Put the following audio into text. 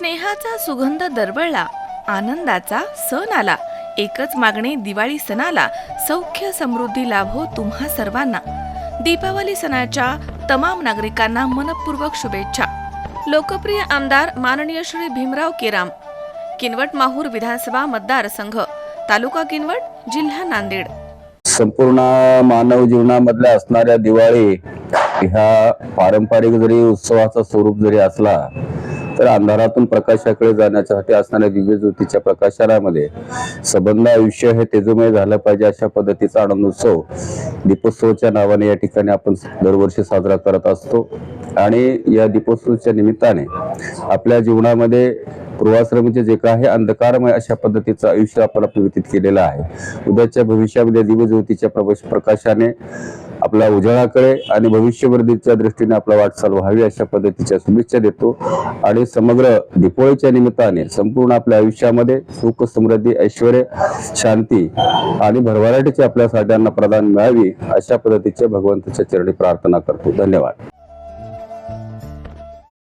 स्नेहाचा सुगंध दरवळला. आनंदाचा सण आला. एकच मागणे दिवाळी सणाला सौख्य समृद्धी लाभो हो तुम्हा सर्वांना. दीपावली सणाच्या तमाम नागरिकांना मनपूर्वक शुभेच्छा. लोकप्रिय आमदार माननीय श्री भीमराव केराम. किनवट माहूर विधानसभा मतदारसंघ. तालुका किनवट जिल्हा नांदेड. संपूर्ण मानव जीवनामधल्या असणाऱ्या दिवाळी ह्या पारंपरिक जरी उत्सवाचा स्वरूप जरी असला तर अंधारातून प्रकाशाकडे जाण्यासाठी असणाऱ्या दिव्य ज्योतीच्या प्रकाशनामध्ये संबंध आयुष्य हे तेजोमय झालं पाहिजे अशा पद्धतीचा आनंदोत्सव दीपोत्सवाच्या नावाने या ठिकाणी आपण दरवर्षी साजरा करत असतो. आणि या दीपोत्सवाच्या निमित्ताने आपल्या जीवनामध्ये पूर्वाश्रमीचे म्हणजे जे काही अंधकारमय अशा पद्धतीचं आयुष्य आपण व्यतीत केलेलं आहे. उद्याच्या भविष्यामध्ये दिवज्योतीच्या प्रवेश प्रकाशाने आपल्या उजाळाकडे आणि भविष्यवर्धीच्या दृष्टीने आपला वाटचाल व्हावी अशा पद्धतीच्या शुभेच्छा देतो. आणि समग्र दीपोळीच्या निमित्ताने संपूर्ण आपल्या आयुष्यामध्ये सुख समृद्धी ऐश्वर शांती आणि भरभराटीची आपल्या साठ्यांना प्रदान मिळावी अशा पद्धतीचे भगवंताच्या चरणी प्रार्थना करतो. धन्यवाद.